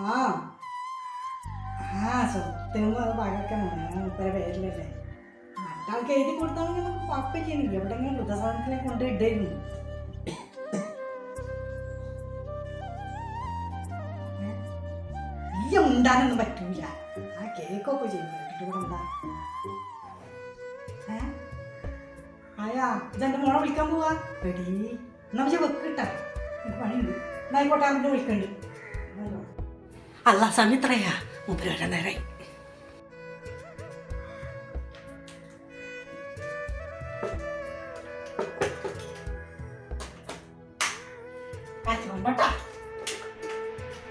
ആ. ആ സ്വത്ത് പകൊക്കെ മുപ്പര പേരിലല്ലേ. മറ്റാൾക്ക് എഴുതി കൊടുത്താണെങ്കിൽ നമുക്ക് കുഴപ്പമില്ല എവിടെയെങ്കിലും വൃദ്ധസാധനത്തിലേക്ക് കൊണ്ട് ഇടായിരുന്നു ഈ ഉണ്ടാനൊന്നും പറ്റൂല. ആ കേക്കൊക്കെ ചെയ്യും കേട്ടിട്ട് ഇവിടെ ഏ? ആയാ ഇതെന്റെ മോളെ വിളിക്കാൻ പോവാ. എടീ എന്നാ പക്ഷെ വെക്കിട്ട എനിക്ക് പണിയുണ്ട്. എന്നായിക്കോട്ടെ അവന്റെ വിളിക്കണ്ട്. അല്ല സമിത്രയാ മൂപ്പര് വരാൻ നേരായി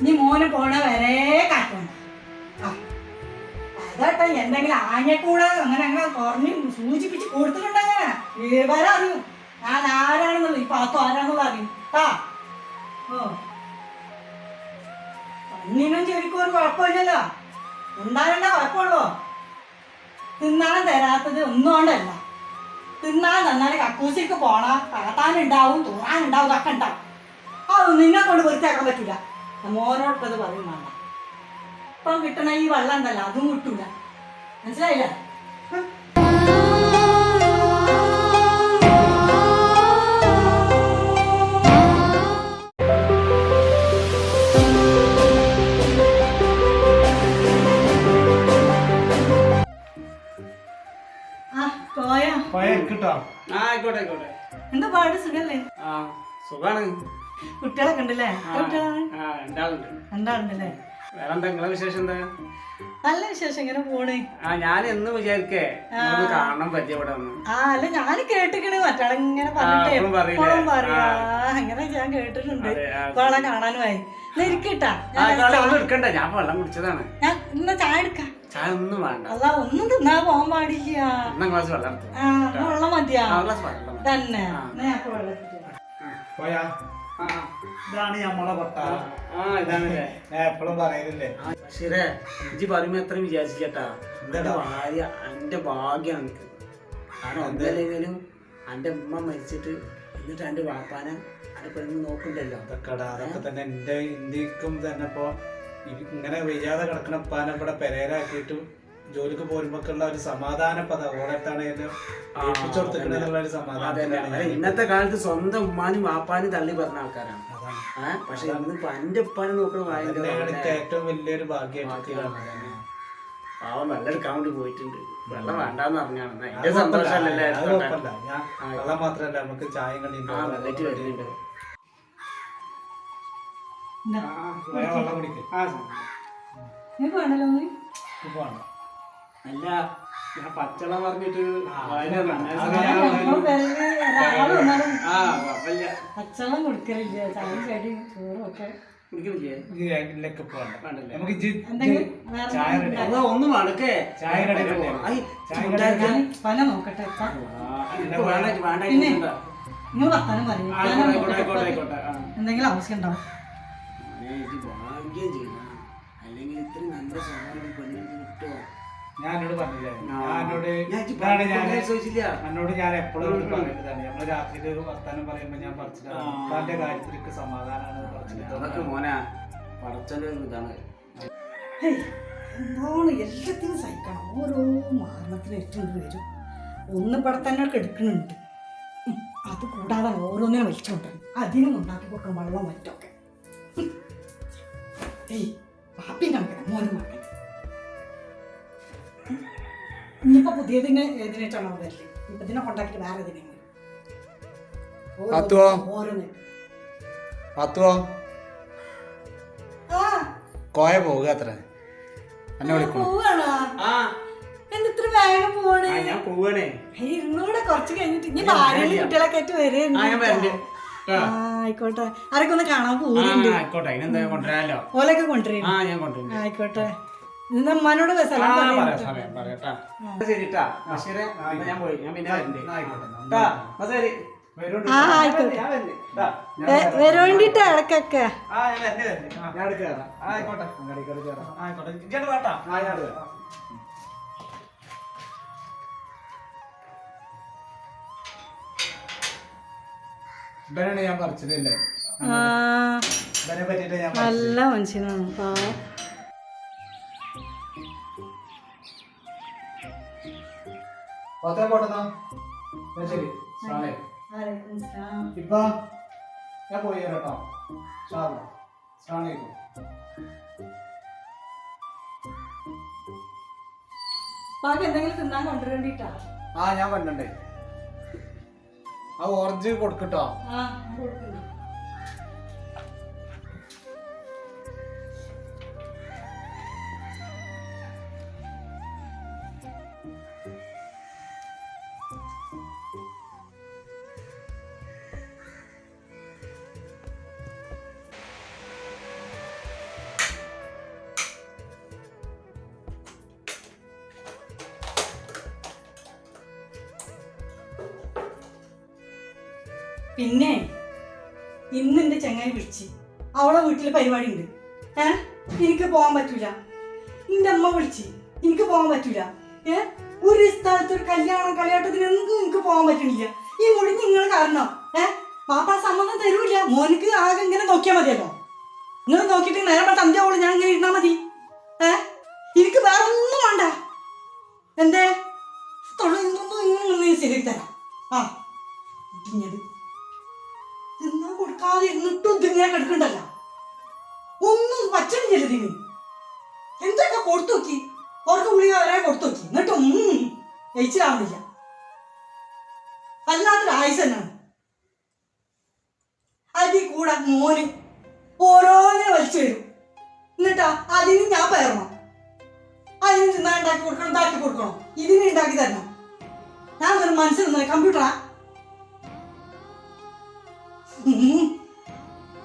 നീ മോന് പോണ വരെ കാറ്റുണ്ട് അതേട്ടാ എന്തെങ്കിലും ആഞ്ഞക്കൂടെ അങ്ങനെ അങ്ങനെ കുറഞ്ഞ് സൂചിപ്പിച്ച് കൊടുത്തിട്ടുണ്ടങ്ങനെ വിവരം ഞാൻ ആരാണെന്നുള്ളത് ഈ പാത്തു ആരാണെന്നുള്ള അറിയും. ആ. ഓ. കണ്ണിനും ചെവിക്കും ഒരു കുഴപ്പമില്ലല്ലോ. ഉണ്ടാകേണ്ട കുഴപ്പമുള്ളൂ? തിന്നാൻ തരാത്തത് ഒന്നുകൊണ്ടല്ല തിന്നാൻ തന്നാൽ കക്കൂസിക്ക് പോണ. കാട്ടാനുണ്ടാവും തൂറാനുണ്ടാവും ഇതൊക്കെ ഉണ്ടാവും. അത് നിന്നെ കൊണ്ട് വൃത്തിയാക്കാൻ പറ്റില്ല മോനോട്ടത് പറയും വേണ്ട. ഇപ്പം കിട്ടണ ഈ വെള്ളം ഉണ്ടല്ലോ അതും കിട്ടൂല. മനസ്സിലായില്ല? ആയിക്കോട്ടെ ആയിക്കോട്ടെ. എന്താ പാട്? സുഖല്ലേ? ആ സുഖാണ്. കുട്ടികളൊക്കെ ഉണ്ടല്ലേ? ആ, രണ്ടാളുണ്ട്. രണ്ടാളുണ്ടല്ലേ? വേറെ എന്താ നിങ്ങളെ വിശേഷം എന്താ? നല്ല വിശേഷം ഇങ്ങനെ പോണേ. ആ ഞാൻ എന്ന് വിചാരിക്കേ കാണണം പരിചയപ്പെടാൻ വന്നു ആ അല്ല ഞാൻ കേട്ടിക്കണ് മറ്റാളിങ്ങനെ പറഞ്ഞിട്ടേ? എപ്പോഴും പറയാ. അങ്ങനെ ഞാൻ കേട്ടിട്ടുണ്ട്. അതെ, ആ. ഇപ്പൊ ആളെ കാണാനുമായി. ഇരിക്കട്ടാ. എടുക്കണ്ട. ഞാൻ വെള്ളം കുടിച്ചതാണ്. ഞാൻ ഇന്ന് ചായ എടുക്കാം. ചായ ഒന്നും വേണ്ട. അല്ല ഒന്നും തിന്നാ പോകാൻ പാടില്ല. ക്ലാസ് വെള്ളം ആ വെള്ളം മതിയാ. ഗ്ലാസ്. തന്നെ. പോയാ? ഇതാണ് നമ്മളെ കൊട്ട ആ, ഇതാണല്ലേ. എപ്പോഴും പറയലില്ലേ? പക്ഷേ ഇജ്ജ് പറയുമ്പോ എത്ര വിചാരിച്ചിട്ടാ. എന്റെ? ഭാര്യ എന്റെ ഭാഗ്യാണ് എനിക്ക്. കാരണം ഒന്നല്ലെങ്കിലും എന്റെ ഉമ്മ മരിച്ചിട്ട് എന്നിട്ട് എന്റെ വാപ്പാനെ അവിടെ പെണ്ണ് നോക്കണ്ടല്ലോ. അതൊക്കെടാ അതൊക്കെ തന്നെ എന്റെ ഇന്ത്യക്കും തന്നെ ഇപ്പൊ ഇങ്ങനെ വയ്യാതെ കിടക്കണ ഉപ്പാനെ ഇവിടെ പെരേരാക്കിയിട്ട് ജോലിക്ക് പോരുമ്പോക്കുള്ള ഒരു സമാധാന പദ ഓടത്താണ്. ഇന്നത്തെ കാലത്ത് സ്വന്തം ഉമ്മാനും വാപ്പാനും തള്ളി പറഞ്ഞ ആൾക്കാരാണ്. പക്ഷെ ഇന്ന് എന്റെ ഉപ്പാനെ നോക്കണ ഭയങ്കര ഏറ്റവും വലിയൊരു ഭാഗ്യമായിട്ട് ഭാഗ്യമാണ്. പാവം വെള്ളം എടുക്കാൻ വേണ്ടി പോയിട്ടുണ്ട്. വെള്ളം വേണ്ടാന്ന് പറഞ്ഞാണ് എന്റെ ആ. വെള്ളം മാത്രല്ല നമുക്ക് ആ വെള്ളറ്റ് വരുന്നുണ്ട്. വെള്ളം കുടിക്കും. ആ നിനക്ക് വേണല്ലോ ഒന്ന്? അല്ല ഞാൻ പച്ചവെള്ളം പറഞ്ഞിട്ട് പച്ചളം കൊടുക്കലില്ല അത് നന്നായി അത് ഞാൻ സാധനം- നമ്മൾ പെരേൽ ഒരാൾ വന്നാലും ആ കുഴപ്പമില്ല. പച്ചവെള്ളം കുടിക്കലില്ല. ചായയും കടിയും ചോറും ഒക്കെ കുടിക്കണില്ലേ ഇതിലേക്ക് പോകണ്ട. വേണ്ടല്ലേ? നമുക്ക് ജി- എന്തെങ്കിലും ജി- വേറെ ചായ എന്തെങ്കിലും ready. അതാ ഒന്ന് മടക്കേ ചായ പല നോക്കട്ടെ പിന്നെ? നിങ്ങൾ വർത്താനം പറയും. എന്തെങ്കിലും ആവശ്യം ഉണ്ടാവും അല്ലെങ്കിൽ ഇത്രയും നല്ല സ്വഭാവം പെണ്ണിന് കിട്ടുമോ ഞാൻ എന്നോട് പറഞ്ഞില്ലേ? ആ. ഞാൻ എന്നോട് ഞാൻ ഇജ്ജ് ഞാൻ ചോദിച്ചില്ല. എന്നോട് ഞാൻ എപ്പോഴും. പറയുന്നതാണ് നമ്മൾ രാത്രിയിൽ ഒരു വർത്താനം പറയുമ്പോ ഞാൻ പറിച്ചിട്ടാണ് സമാധാനമാണ് പറിച്ചിട്ട് മോനെ ഇതാണ്. ഹേയ്, എന്താണ് എല്ലാത്തിനും സഹിക്കണം. ഓരോ മരണത്തിന് ഏറ്റവും വരും. ഒന്ന് ഇവിടെ തന്നെ കെടുക്കുന്നുണ്ട് അത് കൂടാതെ ഓരോന്നിനും വലിച്ചോണ്ട് അതിനും ഉണ്ടാക്കി കൊടുക്കണം വെള്ളം മറ്റൊക്കെ ഏയ് പാപ്പിന്റെ മകൻ മോനും മകൻ ഇനിയിപ്പോ പുതിയതിനെ ഏതിനായിട്ടാണോ വരൽ? ഇപ്പൊ ഇതിനെ കൊണ്ടാക്കിട്ട് വേറെ ഏതിനെങ്കിലും പാത്തുവോ? ഓരോന്ന്. പാത്തുവോ? കോയ പോകുക അത്ര. എന്നെ വിളിക്കണം? ആ. എന്ത് ഇത്ര വേഗം ഞാൻ പോവാണേ. ഏയ്, ഇരുന്നൂടെ കുറച്ച് കഴിഞ്ഞിട്ട് ഇനി ഞാൻ ഭാര്യയും വരില്ല. കുട്ടികളൊക്കെ ആയിട്ട് വരുന്നുണ്ട് ഞാൻ വരണ്ട്. ആ, ആയിക്കോട്ടെ. ആരൊക്കെ ഒന്ന് കാണാൻ പോകുന്നുണ്ട് ആയിക്കോട്ടെ. ഓലൊക്കെ ആ ഞാൻ കൊണ്ടുവരും. ആയിക്കോട്ടെ. ട്ടാ. വരോണ്ടിട്ട് ഇടക്കൊക്കെ ആ ഞാൻ വരണ്ട്. നല്ല മനുഷ്യനാണ്. ഞാൻ പത്തേ പോട്ടെന്നാ? ശരി. ഇപ്പൊ ഞാൻ പോയി കേട്ടോ. സാറേ ബാക്കി എന്തെങ്കിലും തിന്നാൻ കൊണ്ടുവരണ്ടിട്ടാ? ആ ഞാൻ കണ്ടണ്ടേ ആ ഓറഞ്ച് കൊടുക്കട്ടോ ആ കൊടുക്കുന്നു. പിന്നെ ഇന്ന് എന്റെ ചങ്ങായി വിളിച്ച്. അവളെ വീട്ടിൽ പരിപാടി ഉണ്ട് ഏ? എനിക്ക് പോകാൻ പറ്റൂല. എന്റെ അമ്മ വിളിച്ച്. എനിക്ക് പോകാൻ പറ്റൂല. ഏ? ഒരു സ്ഥലത്ത് ഒരു കല്യാണം കളിയാട്ടത്തിനൊന്നും എനിക്ക് പോകാൻ പറ്റണില്ല. ഈ മുടി നിങ്ങൾ കാരണം ഏ? പാപ്പ സമ്മതം തരൂല. മോനിക്ക് ആകെ ഇങ്ങനെ നോക്കിയാൽ മതിയല്ലോ. നിങ്ങൾ നോക്കിയിട്ട് നേരെ തന്റെയോൾ ഞാൻ ഇങ്ങനെ ഇരുന്നാ ജയിച്ചിലാവുന്നില്ല അല്ലാത്തൊരു ആയുസ് അതിൽ കൂടെ മോന് ഓരോന്നിനെ വലിച്ചു വരും. എന്നിട്ടാ അതിന് ഞാൻ പയറണം. അതിന് തിന്നാൻ ഉണ്ടാക്കി കൊടുക്കണം ഉണ്ടാക്കി കൊടുക്കണം. ഇതിന് ഉണ്ടാക്കി തരണം. ഞാൻ ഒരു മനസ്സിൽ കമ്പ്യൂട്ടറാ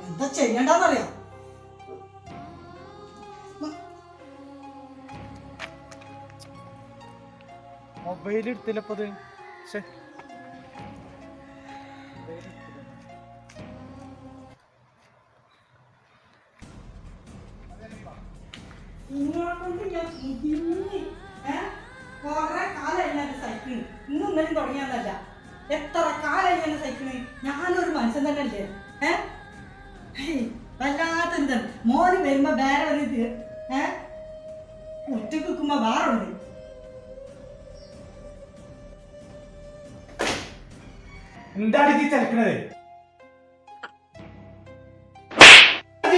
എന്താ ചെയ്യണ്ടെന്നറിയാം ഞാൻ ഇത് സഹിക്കണ്. ഇന്നും എത്ര കാലം ഞാൻ സൈക്കിൾ ഞാനൊരു മനുഷ്യൻ തന്നെ അല്ലേ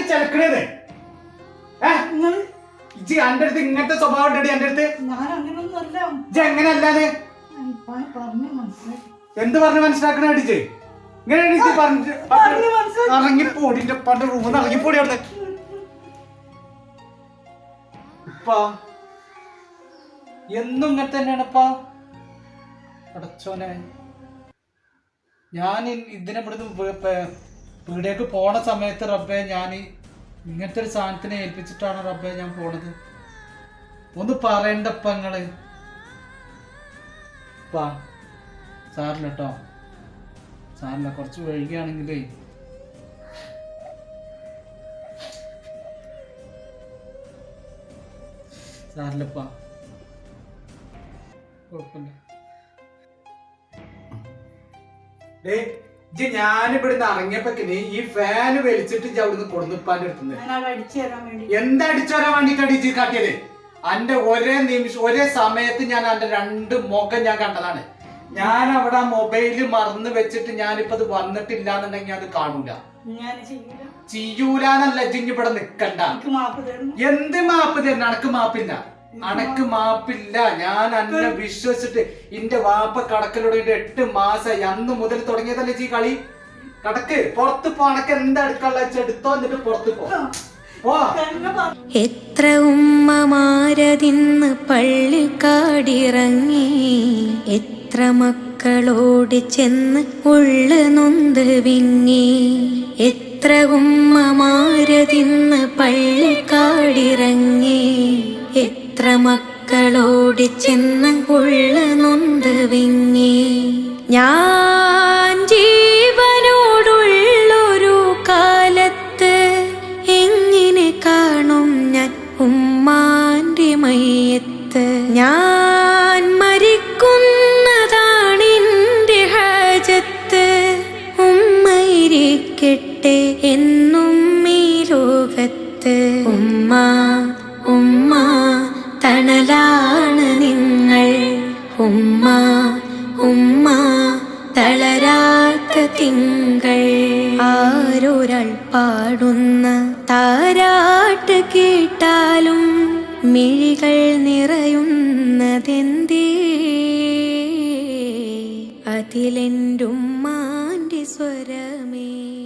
ചെലക്കണത്. ചെലക്കണത് ഇജ്ജ് എന്റെ അടുത്ത് ഇങ്ങനത്തെ സ്വഭാവം ഉണ്ടടി എന്റെ അടുത്ത്. ഞാൻ അങ്ങനൊന്നും അല്ല ഇജ്ജ് എങ്ങനെ അല്ലാതെ പറഞ്ഞു മനസ്സിലായി. എന്ത് പറഞ്ഞ് മനസ്സിലാക്കണ അടിച്ച് ഇങ്ങനെ ഇജ്ജ് പറഞ്ഞ് മനസ്സിലാക്കി. ഇറങ്ങിപ്പോടിന്റെ പണ്ട് റൂമിൽ ഇറങ്ങിപ്പോടി അവിടെ. എന്നും ഇങ്ങനെ തന്നെയാണപ്പാ അടച്ചോനെ ഞാൻ ഇതിനെ ഇവിടുന്ന് വീടേക്ക് പോണ സമയത്ത് റബ്ബെ ഞാൻ ഇങ്ങനത്തെ ഒരു സാധനത്തിനെ ഏൽപ്പിച്ചിട്ടാണ് റബ്ബെ ഞാൻ പോണത്. ഒന്ന് പറയണ്ടപ്പ നിങ്ങൾ. പാ സാറില്ല കേട്ടോ സാറില്ല കുറച്ച് വൈകിയാണെങ്കിലേ. സാറില്ലപ്പാ കുഴപ്പമില്ല. ഞാനിവിടുന്ന് ഇറങ്ങിയപ്പോക്കിന് ഈ ഫാന് വലിച്ചിട്ട് ഇജ്ജ് അവിടുന്ന് കൊടുന്നിപ്പാന്റെ അടുത്തുനിന്ന് അവിടെ അടിച്ചു വരാൻ വേണ്ടിട്ടാണ് ഇജ്ജ് കാട്ടിയത്? അന്റെ ഒരേ നിമിഷം ഒരേ സമയത്ത് ഞാൻ അന്റെ രണ്ട് മുഖം ഞാൻ കണ്ടതാണ്. ഞാൻ അവിടെ മൊബൈൽ മറന്നു വെച്ചിട്ട് ഞാനിപ്പോ അത് വന്നിട്ടില്ല എന്നുണ്ടെങ്കിൽ അത് കാണൂല. ചെയ്യൂലെന്നല്ല ഇജ്ജ് ഇവിടെ നിക്കണ്ട. എന്ത് മാപ്പ് തരുന്ന അനക്ക് മാപ്പില്ല. അനക്ക് മാപ്പില്ല. ഞാൻ അന്നെ വിശ്വസിച്ചിട്ട് എന്റെ വാപ്പ കടക്കലൂടെ എട്ട് മാസമായി അന്ന് മുതൽ തുടങ്ങിയതല്ലേ ചീ കളി? കടക്ക്. പുറത്ത് പോണക്ക് അനക്ക് എന്താ എടുക്കാനുള്ള എടുത്തോ എന്നിട്ട് പുറത്ത് പോ. എത്ര ഉമ്മമാരതിന്ന് പള്ളിക്കാടിറങ്ങി എത്ര മക്കളോട് ചെന്ന് ഉള്ളു നൊന്ത് വിങ്ങി. എത്ര ഉമ്മമാരതിന്ന് പള്ളിക്കാടിറങ്ങി എത്ര മക്കളോട് ചെന്ന് ഉള്ള നൊന്ത് വിങ്ങി. ഞാൻ ജീവനോടുള്ളൊരു കാലത്ത് എങ്ങനെ കാണും ഞാൻ ഉമ്മാന്റെ മയ്യത്ത്? ഞാൻ തളരാത്ത തിങ്കൾ. ആരൊരാൾ പാടുന്ന താരാട്ട് കേട്ടാലും മിഴികൾ നിറയുന്നതെന്തേ? അതിലെന്റുമ്മാന്റെ സ്വരമേ.